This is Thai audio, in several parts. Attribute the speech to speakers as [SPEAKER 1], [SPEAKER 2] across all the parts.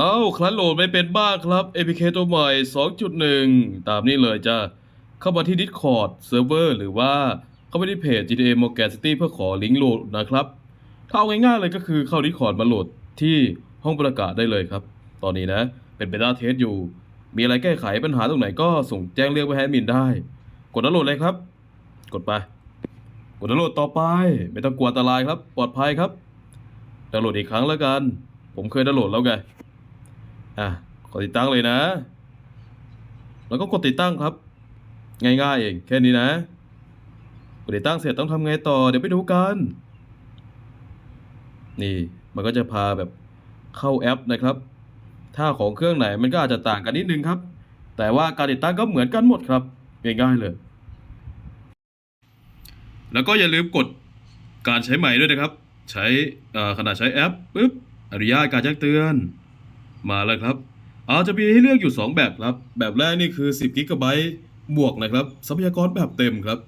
[SPEAKER 1] เอ้าคลันโหลดไม่เป็นบ้าครับ APK ตัวใหม่ 2.1 ตามนี้เลยจ้าเข้ามาที่ Discord Server หรือว่าเข้าไปที่เพจ GTA Morgan City เพื่อขอลิงก์โหลดนะครับ ถ้าเอาง่ายๆเลยก็คือเข้า Discord มาโหลดที่ห้องประกาศได้เลยครับ ตอนนี้นะ เป็นเบต้าเทสอยู่ มีอะไรแก้ไขปัญหาตรงไหนก็ส่งแจ้งเรียกไปให้แอดมินได้ กดดาวน์โหลดเลยครับ กดไป กดดาวน์โหลดต่อไป ไม่ต้องกลัวอันตรายครับ ปลอดภัยครับดาวน์โหลดอีกครั้งแล้วกัน ผมเคยดาวน์โหลดแล้วไง อะกดติดตั้งเลยนะ แล้วก็กดติดตั้งครับ ง่ายๆเองแค่นี้นะ กดติดตั้งเสร็จต้องทำไงต่อ เดี๋ยวไปดูกัน นี่มันก็จะพาแบบเข้าแอปนะครับ ถ้าของเครื่องไหนมันก็อาจจะต่างกันนิดนึงครับ แต่ว่าการติดตั้งก็เหมือนกันหมดครับ ง่ายๆเลย แล้วก็อย่าลืมกดการใช้ใหม่ด้วยนะครับ ใช้เอ่อขณะใช้แอปปุ๊บอนุญาตการแจ้งเตือน มาแล้วครับอาจะมีให้เลือกอยู่ 2 แบบครับ แบบแรกนี่คือ 10กิกะไบต์บวกนะครับ ทรัพยากรแบบเต็มครับ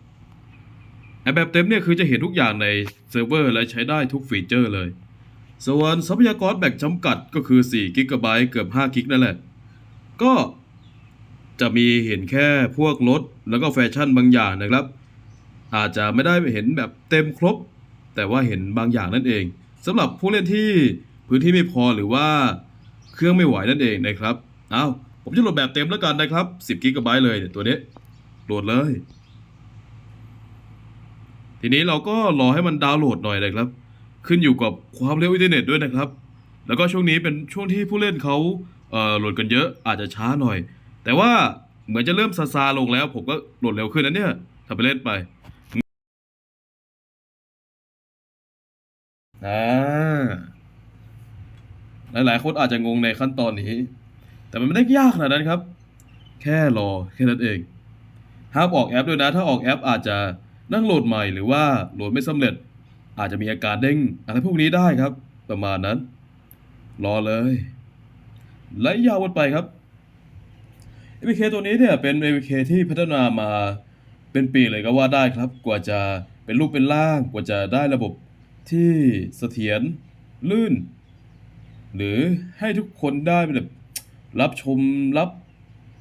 [SPEAKER 1] ไอแบบเต็มเนี่ยคือจะเห็นทุกอย่างในเซิร์ฟเวอร์และใช้ได้ทุกฟีเจอร์เลย ส่วนทรัพยากรแบบจำกัดก็คือ4กิกะไบต์เกือบ5กิกนั่นแหละ ก็จะมีเห็นแค่พวกรถแล้วก็แฟชั่นบางอย่างนะครับ อาจจะไม่ได้เห็นแบบเต็มครบ แต่ว่าเห็นบางอย่างนั่นเองสำหรับผู้เล่นที่พื้นที่ไม่พอหรือว่า เครื่องไม่ไหวนั่นเองนะครับเอาผมจะโหลดแบบเต็มแล้วกันนะครับ10กิกะไบต์เลยเนี่ยตัวนี้โหลดเลย ทีนี้เราก็รอให้มันดาวน์โหลดหน่อยนะครับ ขึ้นอยู่กับความเร็วอินเทอร์เน็ตด้วยนะครับ แล้วก็ช่วงนี้เป็นช่วงที่ผู้เล่นเขาเอ่อโหลดกันเยอะอาจจะช้าหน่อย แต่ว่าเหมือนจะเริ่มซาซาลงแล้ว ผมก็โหลดเร็วขึ้นนะเนี่ยถ้าไปเล่นไปอ่า หลายๆคนอาจจะงงในขั้นตอนนี้ แต่มันไม่ได้ยากขนาดนั้นครับ แค่รอแค่นั้นเองห้ามออกแอปด้วยนะ ถ้าออกแอปอาจจะนั่งโหลดใหม่หรือว่าโหลดไม่สำเร็จ อาจจะมีอาการเด้งอะไรพวกนี้ได้ครับ ประมาณนั้น รอเลย และยาวกันไปครับ APK ตัวนี้เนี่ยเป็น APK ที่พัฒนามาเป็นปีเลยก็ว่าได้ครับ กว่าจะเป็นรูปเป็นร่าง กว่าจะได้ระบบที่เสถียรลื่น หรือให้ทุกคนได้แบบรับชมรับ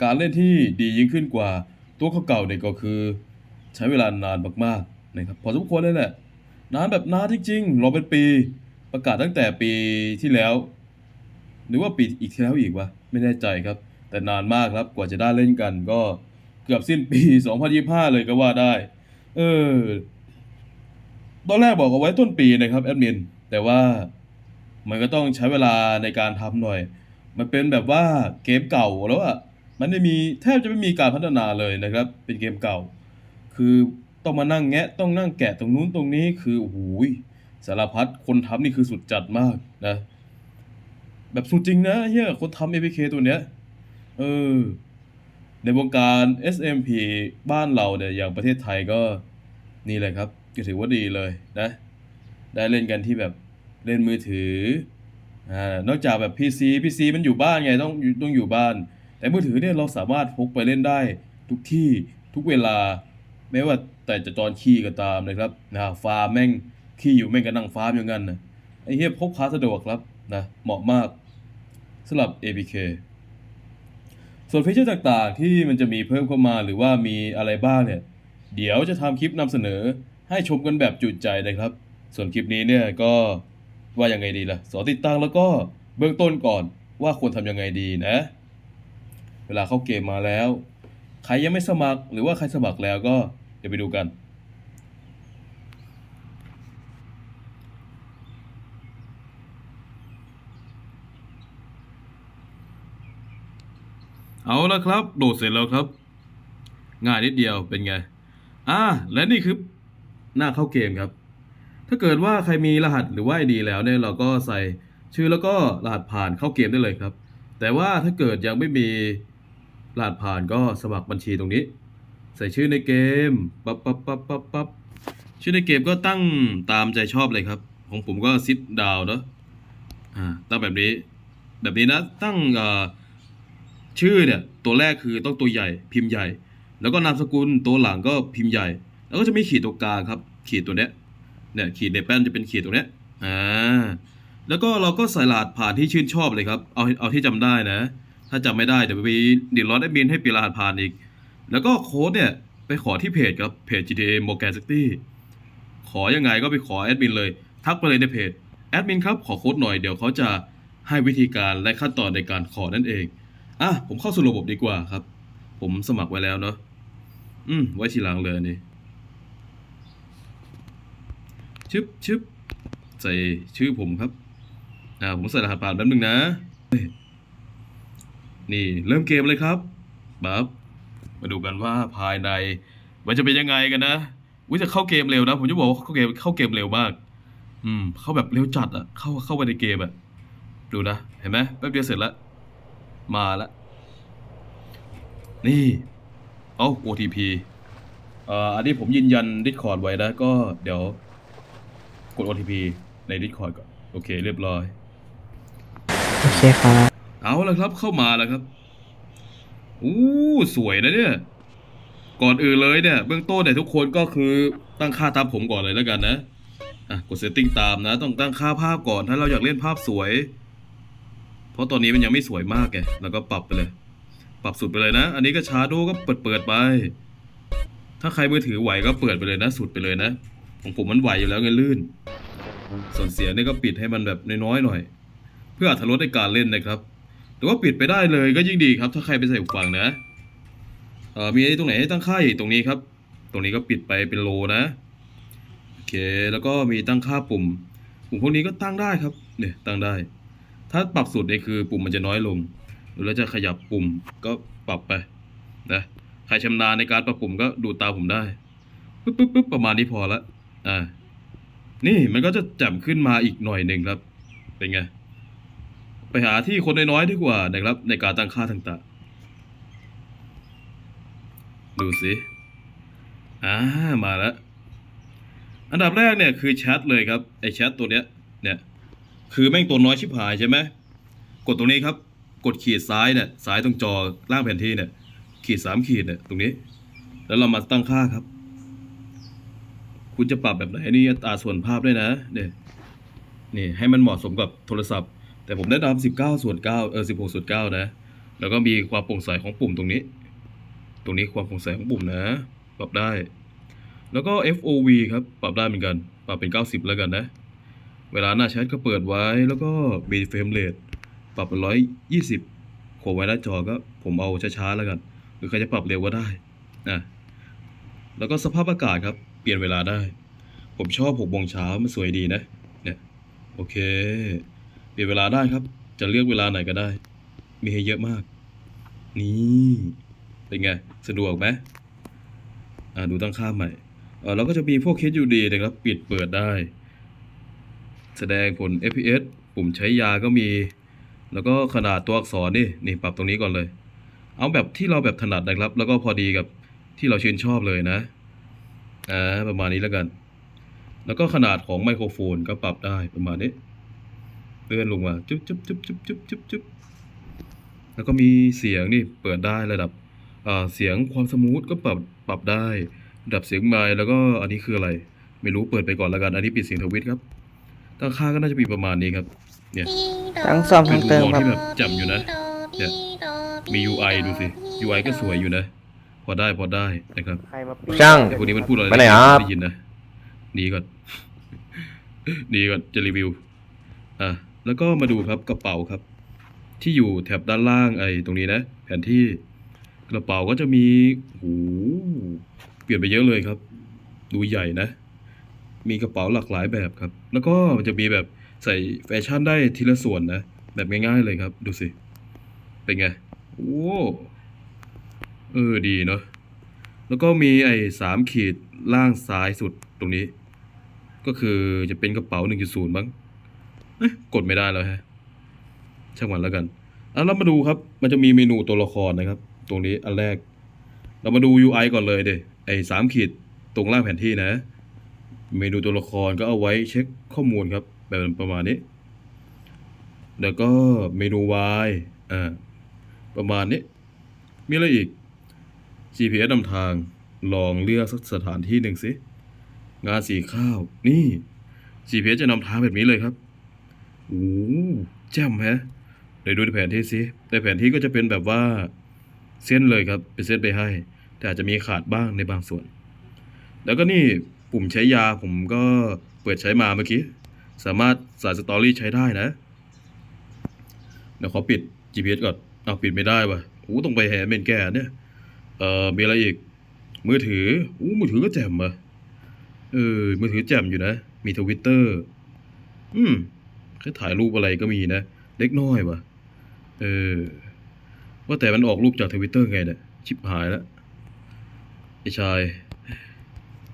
[SPEAKER 1] การเล่นที่ดียิ่งขึ้นกว่าตัวเก่าๆเนี่ยก็คือ ใช้เวลานานมากๆนะครับพอสมควรเลยแหละนานแบบนานจริงๆรอเป็นปีประกาศตั้งแต่ปีที่แล้ว หรือว่าปีอีกที่แล้วอีกวะไม่แน่ใจครับ แต่นานมากครับกว่าจะได้เล่นกัน ก็เกือบสิ้นปี 2025 เลยก็ว่าได้ เออตอนแรกบอกเอาไว้ต้นปีนะครับแอดมินแต่ว่า มันก็ต้องใช้เวลาในการทำหน่อย มันเป็นแบบว่าเกมเก่าแล้วอะมันไม่มีแทบจะไม่มีการพัฒนาเลยนะครับ เป็นเกมเก่า คือต้องมานั่งแงะต้องนั่งแกะตรงนู้นตรงนี้คือโอ้โหยสารพัดคนทำนี่คือสุดจัดมากนะ แบบสุดจริงนะเฮียคนทำ APK ตัวเนี้ยเออในวงการ SMP บ้านเราเนี่ยอย่างประเทศไทยก็นี่เลยครับก็ถือว่าดีเลยนะ ได้เล่นกันที่แบบ เล่นมือถืออ่านอกจากแบบ PC PC มันอยู่บ้านไงต้องต้องอยู่บ้าน แต่มือถือเนี่ยเราสามารถพกไปเล่นได้ทุกที่ทุกเวลา ไม่ว่าแต่จะตอนขี้ก็ตามนะครับนะฟาร์มแม่งขี้อยู่แม่งก็นั่งฟาร์มอย่างนั้นนะไอ้เหี้ยพกพาสะดวกครับนะเหมาะมากสำหรับ APK ส่วนฟีเจอร์ต่างๆ ที่มันจะมีเพิ่มเข้ามาหรือว่ามีอะไรบ้างเนี่ย เดี๋ยวจะทำคลิปนำเสนอให้ชมกันแบบจุดใจนะครับ ส่วนคลิปนี้เนี่ยก็ ว่ายังไงดีล่ะสอนติดตั้งแล้วก็เบื้องต้นก่อนว่าควรทำยังไงดีนะ เวลาเข้าเกมมาแล้ว ใครยังไม่สมัคร หรือว่าใครสมัครแล้วก็เดี๋ยวไปดูกัน เอาละครับโดดเสร็จแล้วครับ ง่ายนิดเดียวเป็นไง อ่าและนี่คือหน้าเข้าเกมครับ ถ้าเกิดว่าใครมีรหัสหรือว่าไอดีแล้วเนี่ยเราก็ใส่ชื่อแล้วก็รหัสผ่านเข้าเกมได้เลยครับ แต่ว่าถ้าเกิดยังไม่มีรหัสผ่านก็สมัครบัญชีตรงนี้ ใส่ชื่อในเกมปั๊บปั๊บปั๊บปั๊บปั๊บชื่อในเกมก็ตั้งตามใจชอบเลยครับ ของผมก็ซิดดาวเนาะอ่าตั้งแบบนี้ แบบนี้นะตั้งอ่อชื่อเนี่ยตัวแรกคือต้องตัวใหญ่พิมพ์ใหญ่ แล้วก็นามสกุลตัวหลังก็พิมพ์ใหญ่ แล้วก็จะมีขีดตรงกลางครับ ขีดตัวเนี้ย เนี่ยขีดในแป้นจะเป็นขีดตรงเนี้ยอ่าแล้วก็เราก็ใส่รหัสผ่านที่ชื่นชอบเลยครับ เอาเอาที่จำได้นะ ถ้าจำไม่ได้เดี๋ยวไปเดือดร้อนแอดมินให้เปลี่ยนรหัสผ่านอีก แล้วก็โค้ดเนี่ยไปขอที่เพจครับเพจ GTA Morgan City ขอยังไงก็ไปขอแอดมินเลย ทักไปเลยในเพจแอดมินครับขอโค้ดหน่อยเดี๋ยวเขาจะให้วิธีการและขั้นตอนในการขอนั่นเองอะผมเข้าสู่ระบบดีกว่าครับ ผมสมัครไว้แล้วเนาะอืมไว้ทีหลังเลยอันนี่ ชึบชึบใส่ชื่อผมครับ อ่า ผมใส่รหัสผ่านแป๊บนึงนะ นี่เริ่มเกมเลยครับบับมาดูกันว่าภายในมันจะเป็นยังไงกันนะวิจะเข้าเกมเร็วนะ ผมจะบอกว่าเข้าเกมเข้าเกมเร็วมาก อืม เข้าแบบเร็วจัดอะเข้าเข้าไปในเกมอะดูนะ เห็นไหมแป๊บเดียวเสร็จแล้วมาล้วนี่ เอ้า OTP อ่ออันนี้ผมยืนยัน Discord ไว้นะ ก็เดี๋ยว ด OTP ใน Discord ก่อน โอเค เรียบร้อย
[SPEAKER 2] โอเคครับ
[SPEAKER 1] เอาละครับเข้ามาแล้วครับอู้สวยนะเนี่ย ก่อนอื่นเลยเนี่ย เบื้องต้นเนี่ยทุกคนก็คือตั้งค่าตามผมก่อนเลยแล้วกันนะอะกดเซตติ้งตามนะ ต้องตั้งค่าภาพก่อนถ้าเราอยากเล่นภาพสวย เพราะตอนนี้มันยังไม่สวยมากไงแล้วก็ปรับไปเลย ปรับสุดไปเลยนะ อันนี้ก็ชาโดก็เปิดเปิดๆไป ถ้าใครมือถือไหวก็เปิดไปเลยนะ สุดไปเลยนะ ของผมมันไหวอยู่แล้วไงลื่น ส่วนเสียงนี่ก็ปิดให้มันแบบน้อยๆหน่อย เพื่ออรรถรสในการเล่นนะครับหรือว่าปิดไปได้เลยก็ยิ่งดีครับ ถ้าใครไปใส่หูฟังนะเออมีตรงไหนให้ตั้งค่าอีกตรงนี้ครับ ตรงนี้ก็ปิดไปเป็นโลนะโอเคแล้วก็มีตั้งค่าปุ่ม ปุ่มพวกนี้ก็ตั้งได้ครับเนี่ยตั้งได้ ถ้าปรับสุดเนี่ยคือปุ่มมันจะน้อยลงหรือเราจะขยับปุ่มก็ปรับไปนะใครชำนาญในการปรับปุ่มก็ดูตามผมได้ปึ๊บปึ๊บปึ๊บประมาณนี้พอละ อ่านี่มันก็จะแจ่มขึ้นมาอีกหน่อยหนึ่งครับ เป็นไง ไปหาที่คนน้อยๆดีกว่านะครับ ในการตั้งค่าต่างๆ ดูสิอ่ามาแล้ว อันดับแรกเนี่ยคือแชทเลยครับไอแชทตัวเนี้ย เนี่ย คือแม่งตัวน้อยชิบหายใช่ไหมกดตรงนี้ครับ กดขีดซ้ายเนี่ยซ้ายตรงจอล่างแผนที่เนี่ย ขีดสามขีดเนี่ยตรงนี้ แล้วเรามาตั้งค่าครับ คุณจะปรับแบบไหนนี่อัตราส่วนภาพด้วยนะเนี่ยนี่ให้มันเหมาะสมกับโทรศัพท์ แต่ผมได้ตาม19ส่วน9เออ16ส่วน9นะ แล้วก็มีความโปร่งใสของปุ่มตรงนี้ ตรงนี้ความโปร่งใสของปุ่มนะ ปรับได้ แล้วก็ FOV ครับ ปรับได้เหมือนกัน ปรับเป็น 90 แล้วกันนะ เวลาหน้าแชทก็เปิดไว้ แล้วก็มีเฟรมเรทปรับเป็น120โขไว้หน้าจอก็ผมเอาช้าๆแล้วกัน หรือใครจะปรับเร็วก็ได้นะแล้วก็สภาพอากาศครับ เปลี่ยนเวลาได้ ผมชอบ6โมงเช้ามันสวยดีนะ เนี่ย โอเค เปลี่ยนเวลาได้ครับ จะเลือกเวลาไหนก็ได้ มีให้เยอะมาก นี่ เป็นไง สะดวกไหมอ่าดูตั้งค่าใหม่เออเราก็จะมีพวก HUD นะครับ ปิดเปิดได้ แสดงผล FPS ปุ่มใช้ยาก็มี แล้วก็ขนาดตัวอักษรนี่ นี่ปรับตรงนี้ก่อนเลย เอาแบบที่เราแบบถนัดนะครับ แล้วก็พอดีกับที่เราชื่นชอบเลยนะ อ่าประมาณนี้แล้วกัน แล้วก็ขนาดของไมโครโฟนก็ปรับได้ประมาณนี้เลื่อนลงมาจุ๊บจุ๊บจุ๊บจุ๊บจุ๊บจุ๊บจุ๊บแล้วก็มีเสียงนี่เปิดได้ระดับอ่าเสียงความสมูทก็ปรับปรับได้ระดับเสียงไมค์แล้วก็อันนี้คืออะไร ไม่รู้เปิดไปก่อนแล้วกัน อันนี้ปิดเสียงทวิตครับตั้งค่าก็น่าจะมีประมาณนี้ครับ เนี่ย
[SPEAKER 2] ทั้งซ่อม
[SPEAKER 1] เป็
[SPEAKER 2] ทั้
[SPEAKER 1] น
[SPEAKER 2] งเติม
[SPEAKER 1] มุมมอง
[SPEAKER 2] ค
[SPEAKER 1] ที่
[SPEAKER 2] รับ
[SPEAKER 1] แบบแจ่มอยู่นะ เนี่ยมี UI ดูสิ UI ก็สวยอยู่นะ พอได้พอได้นะครับ
[SPEAKER 2] ใครมาปีช่าง
[SPEAKER 1] แต่พวกนี้มันพูดอะไร
[SPEAKER 2] ไปไหนครับ
[SPEAKER 1] ม่ได้ยินนะหนีก่อน หนีก่อนจะรีวิวอะแล้วก็มาดูครับกระเป๋าครับ ที่อยู่แถบด้านล่างไอ้ตรงนี้นะ แผนที่กระเป๋าก็จะมีโอ้โหเปลี่ยนไปเยอะเลยครับ ดูใหญ่นะ มีกระเป๋าหลากหลายแบบครับ แล้วก็มันจะมีแบบใส่แฟชั่นได้ทีละส่วนนะ แบบง่ายๆเลยครับ ดูสิ เป็นไง โอ้ เออดีเนาะแล้วก็มีไอ้สามขีดล่างซ้ายสุดตรงนี้ ก็คือจะเป็นกระเป๋า 1.0บ้างเอ๊ะกดไม่ได้แล้วฮะช่างมันแล้วกันอะเรามาดูครับ มันจะมีเมนูตัวละครนะครับ ตรงนี้อันแรก เรามาดู UI ก่อนเลยเดไอ้สามขีดตรงล่างแผนที่นะ เมนูตัวละครก็เอาไว้เช็คข้อมูลครับ แบบประมาณนี้ แล้วก็เมนู Y อ่าประมาณนี้ มีอะไรอีก GPS นำทาง ลองเลือกสักสถานที่หนึ่งสิ งานสีข้าว นี่ GPS จะนำทางแบบนี้เลยครับโอ้แจ่มแฮะเดี๋ยวดูในแผนที่สิในแผนที่ก็จะเป็นแบบว่าเส้นเลยครับ เป็นเส้นไปให้ แต่อาจจะมีขาดบ้างในบางส่วน แล้วก็นี่ปุ่มใช้ยาผมก็เปิดใช้มาเมื่อกี้ สามารถสายสตอรี่ใช้ได้นะเดี๋ยวขอปิด GPS ก่อนเอาปิดไม่ได้ว่ะโอ้ต้องไปแหเมนแก่เนี่ย เอ่อมีอะไรอีก มือถืออู้มือถือก็แจ่มอะเออ มือถือแจ่มอยู่นะ มีทวิตเตอร์ อืมแค่ถ่ายรูปอะไรก็มีนะ เล็กน้อยวะเออ ว่าแต่มันออกรูปจากทวิตเตอร์ไงเนี่ย ชิบหายแล้วไอ้ชาย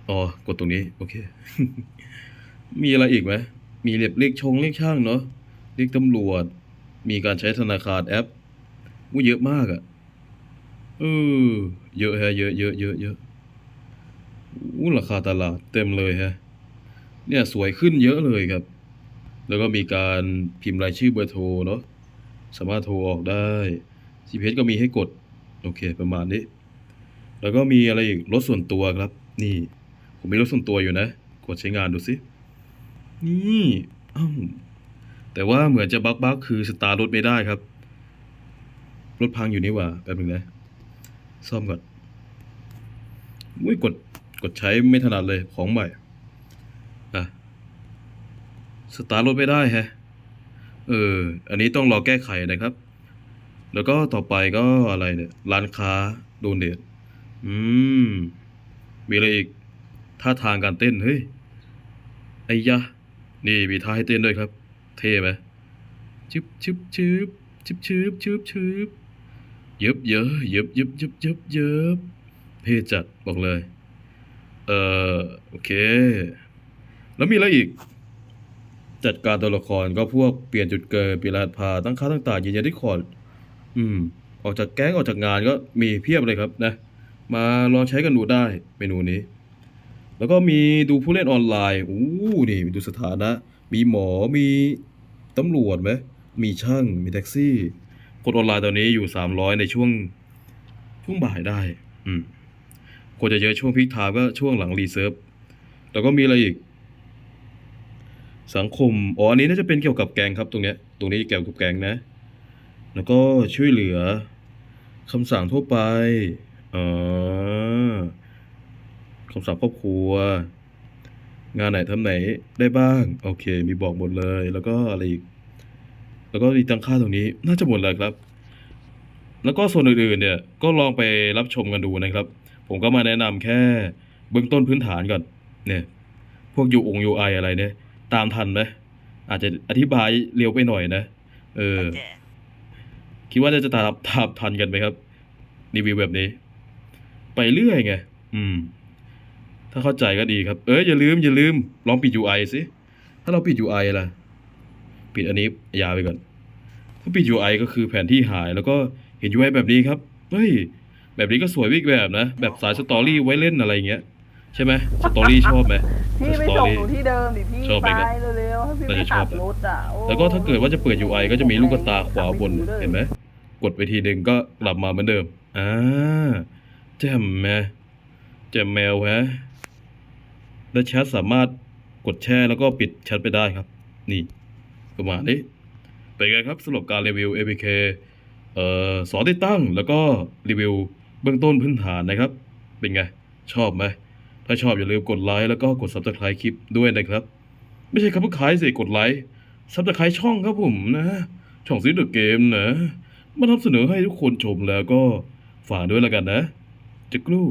[SPEAKER 1] อ๋อ กดตรงนี้ โอเค มีอะไรอีกไหม มีเรียบเลขชงเลขช่างเนาะเลขตำรวจ มีการใช้ธนาคารแอปอู้เยอะมากอะ่ะ เออเยอะแฮะเยอะเยอะเยอะเยอะอู้ราคาตลาดเต็มเลยฮะ เนี่ยสวยขึ้นเยอะเลยครับ แล้วก็มีการพิมพ์รายชื่อเบอร์โทรเนาะสามารถโทรออกได้ GPS ก็มีให้กด โอเค ประมาณนี้ แล้วก็มีอะไรอีกรถส่วนตัวครับ นี่ ผมมีรถส่วนตัวอยู่นะ กดใช้งานดูสิ นี่อ้าวแต่ว่าเหมือนจะบั๊กบั๊กคือสตาร์ทรถไม่ได้ครับ รถพังอยู่นี่หว่าแป๊บนึงนะ ซ่อมก่อนอุ้ยกดกดใช้ไม่ถนัดเลยของใหม่อะสตาร์ทรถไม่ได้แฮะเออ อันนี้ต้องรอแก้ไขนะครับ แล้วก็ต่อไปก็อะไรเนี่ย ร้านค้าโดนเดทอืม มีอะไรอีก ท่าทางการเต้น เฮ้ย ไอ้ยะ นี่มีท่าให้เต้นด้วยครับ เท่ไหมชึบชึบชึบชึบชึบชึบชึบ ย็บเยอะเย็บเย็บเย็บเย็บเย็บเท่จัดบอกเลย เอ่อโอเค แล้วมีอะไรอีก จัดการตัวละครก็พวกเปลี่ยนจุดเกิดเปลี่ยนรหัสผ่าตั้งค่าต่างๆยืนยันที่คอร์ดอืม ออกจากแก๊งออกจากงานก็มีเพียบเลยครับนะ มาลองใช้กันดูได้เมนูนี้ แล้วก็มีดูผู้เล่นออนไลน์อู้นี่ดูสถานะ มีหมอมีตำรวจไหมมีช่างมีแท็กซี่ กดออนไลน์ตอนนี้อยู่300ในช่วงช่วงบ่ายได้ อืมควรจะเยอะช่วงพีคไทม์ก็ช่วงหลังรีเซิร์ฟแล้วก็มีอะไรอีก สังคม อ๋อ อันนี้น่าจะเป็นเกี่ยวกับแกงครับตรงเนี้ย ตรงนี้เกี่ยวกับแกงนะ แล้วก็ช่วยเหลือคำสั่งทั่วไปอ๋อคำสั่งครอบครัว งานไหนทำไหนได้บ้าง โอเค มีบอกหมดเลย แล้วก็อะไรอีก แล้วก็มีตั้งค่าตรงนี้น่าจะหมดแล้วครับ แล้วก็ส่วนอื่นๆเนี่ยก็ลองไปรับชมกันดูนะครับ ผมก็มาแนะนำแค่เบื้องต้นพื้นฐานก่อนเนี่ยพวกยูองยูไออะไรเนี่ย ตามทันไหมอาจจะอธิบายเร็วไปหน่อยนะ เออ คิดว่าจะจะตามตามทันกันไหมครับรีวิวแบบนี้ ไปเรื่อยไง อืม ถ้าเข้าใจก็ดีครับ เอ้ยอย่าลืมอย่าลืม ลองปิด UI สิ ถ้าเราปิด UI ล่ะ ปิดอันนี้ยาวไปก่อน ถ้าปิด UI ก็คือแผนที่หายแล้วก็เห็น UI แบบนี้ครับ เฮ้ย แบบนี้ก็สวยวิกแบบนะ แบบสายสตอรี่ไว้เล่นอะไรอย่างเงี้ย ใช่ไหมสตอรี่ชอบไหม
[SPEAKER 3] พี่ไป
[SPEAKER 1] สตอ
[SPEAKER 3] ส่ง
[SPEAKER 1] รี่
[SPEAKER 3] หนูที่เดิมดิพี่
[SPEAKER 1] ชอบไหมครับ
[SPEAKER 3] ไปเร็วๆให้พี่
[SPEAKER 1] น่า
[SPEAKER 3] ไม่
[SPEAKER 1] จะชอ
[SPEAKER 3] ขั
[SPEAKER 1] บบนะ
[SPEAKER 3] รถอะโอ้
[SPEAKER 1] แล้วก็ถ้าเกิดว่าจะเปิด UI ก็จะมีลูกตาขวาบนเห็นไหมกดไปทีหนึ่งก็กลับมาเหมือนเดิมอ่าแจ่มแมแจ่มแมวฮะและแชทสามารถกดแชร์แล้วก็ปิดแชทไปได้ครับ นี่ ประมาณนี้ เป็นไงครับสรับการรีวิว APK เอ่อสอนติดตั้งแล้วก็รีวิวเบื้องต้นพื้นฐานนะครับ เป็นไง ชอบไหม ถ้าชอบอย่าลืมกดไลค์แล้วก็กด subscribe คลิปด้วยนะครับ ไม่ใช่ครับเพื่อขายสิกดไลค์ subscribe ช่องครับผมนะ ช่องซีเดอะเกมนะ มานำเสนอให้ทุกคนชมแล้วก็ฝากด้วยแล้วกันนะจะกลู้